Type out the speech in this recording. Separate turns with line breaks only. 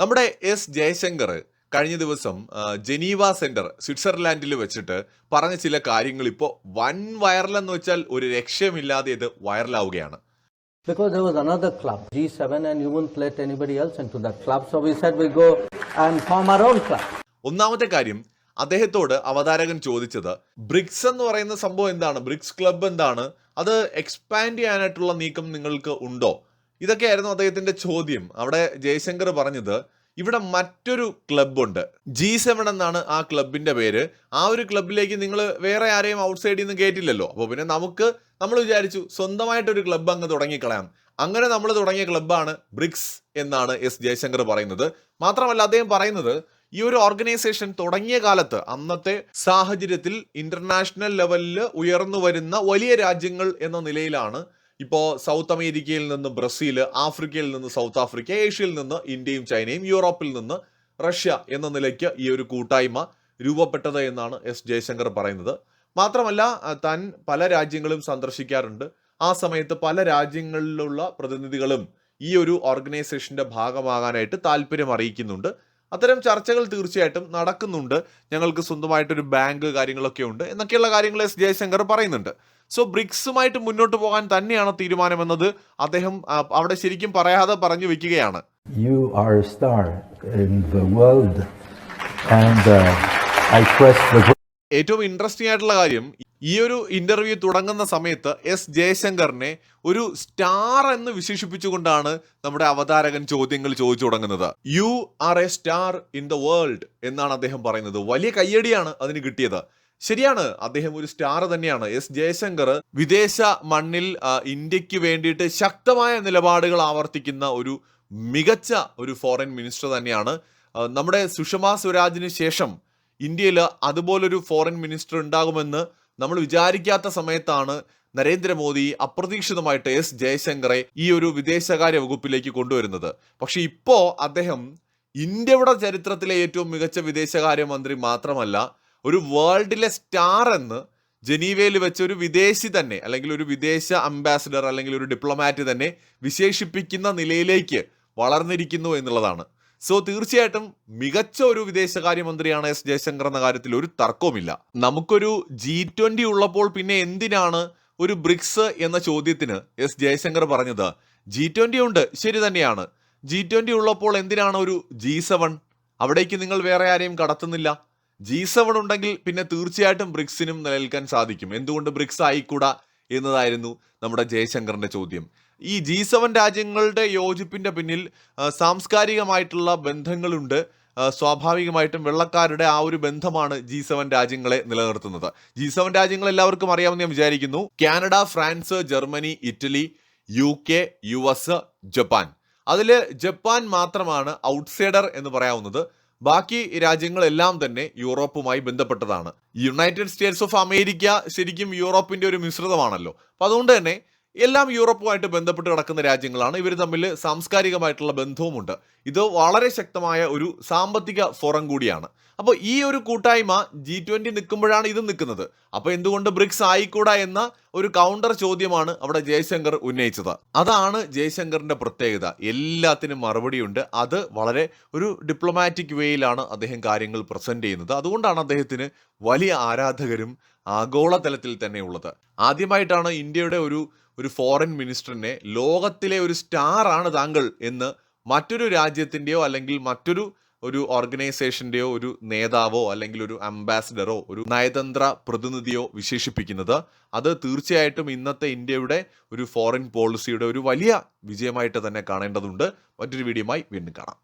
നമ്മുടെ എസ് ജയശങ്കർ കഴിഞ്ഞ ദിവസം ജനീവ സെന്റർ സ്വിറ്റ്സർലാൻഡിൽ വെച്ചിട്ട് പറഞ്ഞ ചില കാര്യങ്ങൾ ഇപ്പോൾ വൻ എന്ന് വെച്ചാൽ ഒരു രക്ഷയുമില്ലാതെ ഇത് വൈറലാവുകയാണ്
Because there was another club, G7, and and wouldn't let anybody else into that club. So we said we go and form our own club.
ഒന്നാമത്തെ കാര്യം അദ്ദേഹത്തോട് അവതാരകൻ ചോദിച്ചത് ബ്രിക്സ് എന്ന് പറയുന്ന സംഭവം എന്താണ് ബ്രിക്സ് ക്ലബ് എന്താണ് അത് എക്സ്പാൻഡ് ചെയ്യാനായിട്ടുള്ള നീക്കം നിങ്ങൾക്ക് ഉണ്ടോ ഇതൊക്കെയായിരുന്നു അദ്ദേഹത്തിന്റെ ചോദ്യം അവിടെ ജയശങ്കർ പറഞ്ഞത് ഇവിടെ മറ്റൊരു ക്ലബ്ബുണ്ട് ജി സെവൻ എന്നാണ് ആ ക്ലബിന്റെ പേര് ആ ഒരു ക്ലബിലേക്ക് നിങ്ങൾ വേറെ ആരെയും ഔട്ട്സൈഡിൽ നിന്ന് കേട്ടില്ലല്ലോ അപ്പോൾ പിന്നെ നമുക്ക് നമ്മൾ വിചാരിച്ചു സ്വന്തമായിട്ടൊരു ക്ലബ്ബ് അങ്ങ് തുടങ്ങിക്കളയാം അങ്ങനെ നമ്മൾ തുടങ്ങിയ ക്ലബ്ബാണ് ബ്രിക്സ് എന്നാണ് എസ് ജയശങ്കർ പറയുന്നത് മാത്രമല്ല അദ്ദേഹം പറയുന്നത് ഈ ഒരു ഓർഗനൈസേഷൻ തുടങ്ങിയ കാലത്ത് അന്നത്തെ സാഹചര്യത്തിൽ ഇന്റർനാഷണൽ ലെവലിൽ ഉയർന്നു വരുന്ന വലിയ രാജ്യങ്ങൾ എന്ന നിലയിലാണ് ഇപ്പോൾ സൗത്ത് അമേരിക്കയിൽ നിന്ന് ബ്രസീൽ ആഫ്രിക്കയിൽ നിന്ന് സൗത്ത് ആഫ്രിക്ക ഏഷ്യയിൽ നിന്ന് ഇന്ത്യയും ചൈനയും യൂറോപ്പിൽ നിന്ന് റഷ്യ എന്ന നിലയ്ക്ക് ഈ ഒരു കൂട്ടായ്മ രൂപപ്പെട്ടത് എന്നാണ് എസ് ജയശങ്കർ പറയുന്നത് മാത്രമല്ല താൻ പല രാജ്യങ്ങളും സന്ദർശിക്കാറുണ്ട് ആ സമയത്ത് പല രാജ്യങ്ങളിലുള്ള പ്രതിനിധികളും ഈ ഒരു ഓർഗനൈസേഷൻ്റെ ഭാഗമാകാനായിട്ട് താല്പര്യം അറിയിക്കുന്നുണ്ട് അത്തരം ചർച്ചകൾ തീർച്ചയായിട്ടും നടക്കുന്നുണ്ട് ഞങ്ങൾക്ക് സ്വന്തമായിട്ടൊരു ബാങ്ക് കാര്യങ്ങളൊക്കെ ഉണ്ട് എന്നൊക്കെയുള്ള കാര്യങ്ങൾ എസ് ജയശങ്കർ പറയുന്നുണ്ട് സോ ബ്രിക്സുമായിട്ട് മുന്നോട്ട് പോകാൻ തന്നെയാണ് തീരുമാനമെന്നത് അദ്ദേഹം അവിടെ ശരിക്കും പറയാതെ പറഞ്ഞു വെക്കുകയാണ്
you are star in the world and
I trust ഏറ്റവും ഇൻട്രസ്റ്റിംഗ് ആയിട്ടുള്ള കാര്യം ഈ ഒരു ഇന്റർവ്യൂ തുടങ്ങുന്ന സമയത്ത് എസ് ജയശങ്കറിനെ ഒരു സ്റ്റാർ എന്ന് വിശേഷിപ്പിച്ചുകൊണ്ടാണ് നമ്മുടെ അവതാരകൻ ചോദ്യങ്ങൾ ചോദിച്ചു തുടങ്ങുന്നത് you are a star in the world എന്നാണ് അദ്ദേഹം പറയുന്നത് വലിയ കയ്യടിയാണ് അതിന് കിട്ടിയത് ശരിയാണ് അദ്ദേഹം ഒരു സ്റ്റാർ തന്നെയാണ് എസ് ജയശങ്കർ വിദേശ മണ്ണിൽ ഇന്ത്യക്ക് വേണ്ടിയിട്ട് ശക്തമായ നിലപാടുകൾ ആവർത്തിക്കുന്ന ഒരു മികച്ച ഒരു ഫോറിൻ മിനിസ്റ്റർ തന്നെയാണ് നമ്മുടെ സുഷമ സ്വരാജിന് ശേഷം ഇന്ത്യയിൽ അതുപോലൊരു ഫോറിൻ മിനിസ്റ്റർ ഉണ്ടാകുമെന്ന് നമ്മൾ വിചാരിക്കാത്ത സമയത്താണ് നരേന്ദ്രമോദി അപ്രതീക്ഷിതമായിട്ട് എസ് ജയശങ്കറെ ഈ ഒരു വിദേശകാര്യ വകുപ്പിലേക്ക് കൊണ്ടുവരുന്നത് പക്ഷെ ഇപ്പോൾ അദ്ദേഹം ഇന്ത്യയുടെ ചരിത്രത്തിലെ ഏറ്റവും മികച്ച വിദേശകാര്യമന്ത്രി മാത്രമല്ല ഒരു വേൾഡിലെ സ്റ്റാർ എന്ന് ജനീവയിൽ വെച്ച് ഒരു വിദേശി തന്നെ അല്ലെങ്കിൽ ഒരു വിദേശ അംബാസിഡർ അല്ലെങ്കിൽ ഒരു ഡിപ്ലോമാറ്റ് തന്നെ വിശേഷിപ്പിക്കുന്ന നിലയിലേക്ക് വളർന്നിരിക്കുന്നു എന്നുള്ളതാണ് സോ തീർച്ചയായിട്ടും മികച്ച ഒരു വിദേശകാര്യമന്ത്രിയാണ് എസ് ജയശങ്കർ എന്ന കാര്യത്തിൽ ഒരു തർക്കവുമില്ല നമുക്കൊരു ജി ട്വന്റി ഉള്ളപ്പോൾ പിന്നെ എന്തിനാണ് ഒരു ബ്രിക്സ് എന്ന ചോദ്യത്തിന് എസ് ജയശങ്കർ പറഞ്ഞത് ജി ട്വന്റി ഉണ്ട് ശരി തന്നെയാണ് ജി ട്വന്റി ഉള്ളപ്പോൾ എന്തിനാണ് ഒരു ജി സെവൻ അവിടേക്ക് നിങ്ങൾ വേറെ ആരെയും കടത്തുന്നില്ല ജി സെവൻ ഉണ്ടെങ്കിൽ പിന്നെ തീർച്ചയായിട്ടും ബ്രിക്സിനും നിലനിൽക്കാൻ സാധിക്കും എന്തുകൊണ്ട് ബ്രിക്സ് ആയിക്കൂടാ എന്നതായിരുന്നു നമ്മുടെ ജയശങ്കറിന്റെ ചോദ്യം ഈ ജി സെവൻ രാജ്യങ്ങളുടെ യോജിപ്പിൻ്റെ പിന്നിൽ സാംസ്കാരികമായിട്ടുള്ള ബന്ധങ്ങളുണ്ട് സ്വാഭാവികമായിട്ടും വെള്ളക്കാരുടെ ആ ഒരു ബന്ധമാണ് ജി സെവൻ രാജ്യങ്ങളെ നിലനിർത്തുന്നത് ജി സെവൻ രാജ്യങ്ങൾ എല്ലാവർക്കും അറിയാമെന്ന് ഞാൻ വിചാരിക്കുന്നു Canada France Germany Italy U K U S Japan അതിൽ ജപ്പാൻ മാത്രമാണ് ഔട്ട്സൈഡർ എന്ന് പറയാവുന്നത് ബാക്കി രാജ്യങ്ങളെല്ലാം തന്നെ യൂറോപ്പുമായി ബന്ധപ്പെട്ടതാണ് യുണൈറ്റഡ് സ്റ്റേറ്റ്സ് ഓഫ് അമേരിക്ക ശരിക്കും യൂറോപ്പിന്റെ ഒരു മിശ്രിതമാണല്ലോ അപ്പം അതുകൊണ്ട് തന്നെ എല്ലാം യൂറോപ്പുമായിട്ട് ബന്ധപ്പെട്ട് കിടക്കുന്ന രാജ്യങ്ങളാണ് ഇവർ തമ്മിൽ സാംസ്കാരികമായിട്ടുള്ള ബന്ധവുമുണ്ട് ഇത് വളരെ ശക്തമായ ഒരു സാമ്പത്തിക ഫോറം കൂടിയാണ് അപ്പോൾ ഈ ഒരു കൂട്ടായ്മ ജി ട്വൻ്റി നിൽക്കുമ്പോഴാണ് ഇത് നിൽക്കുന്നത് അപ്പോൾ എന്തുകൊണ്ട് ബ്രിക്സ് ആയിക്കൂടാ എന്ന ഒരു കൗണ്ടർ ചോദ്യമാണ് അവിടെ ജയശങ്കർ ഉന്നയിച്ചത് അതാണ് ജയശങ്കറിൻ്റെ പ്രത്യേകത എല്ലാത്തിനും മറുപടിയുണ്ട് അത് വളരെ ഒരു ഡിപ്ലോമാറ്റിക് വേയിലാണ് അദ്ദേഹം കാര്യങ്ങൾ പ്രസൻറ്റ് ചെയ്യുന്നത് അതുകൊണ്ടാണ് അദ്ദേഹത്തിന് വലിയ ആരാധകരും ആഗോളതലത്തിൽ തന്നെയുള്ളത് ആദ്യമായിട്ടാണ് ഇന്ത്യയുടെ ഒരു ഒരു ഫോറിൻ മിനിസ്റ്ററിനെ ലോകത്തിലെ ഒരു സ്റ്റാർ ആണ് താങ്കൾ എന്ന് മറ്റൊരു രാജ്യത്തിൻ്റെയോ അല്ലെങ്കിൽ മറ്റൊരു ഒരു ഓർഗനൈസേഷൻ്റെയോ ഒരു നേതാവോ അല്ലെങ്കിൽ ഒരു അംബാസിഡറോ ഒരു നയതന്ത്ര പ്രതിനിധിയോ വിശേഷിപ്പിക്കുന്നത് അത് തീർച്ചയായിട്ടും ഇന്നത്തെ ഇന്ത്യയുടെ ഒരു ഫോറിൻ പോളിസിയുടെ ഒരു വലിയ വിജയമായിട്ട് തന്നെ കാണേണ്ടതുണ്ട് മറ്റൊരു വീഡിയോയുമായി വീണ്ടും കാണാം